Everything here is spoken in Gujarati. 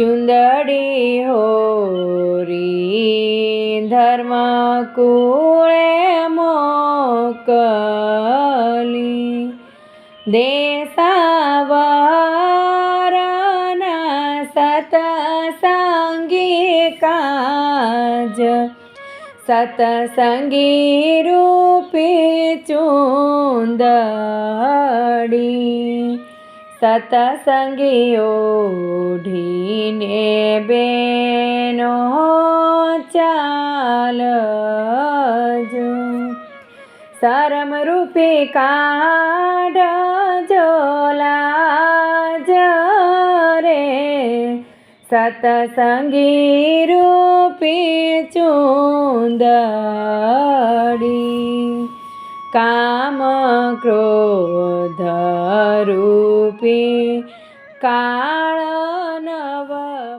ચુંદડી હોરી ધર્મ કુળે મોકલી. દેશાવરના સતસંગી કાજ સતસંગી રૂપી ચુંદડી. સતસંગી ઓઢીને બેનો ચાલજો. શરમ રૂપી કાઢજો લાજ રે. સતસંગી રૂપી ચૂંદડી. કામ ક્રોધ રૂપી કા બનાવા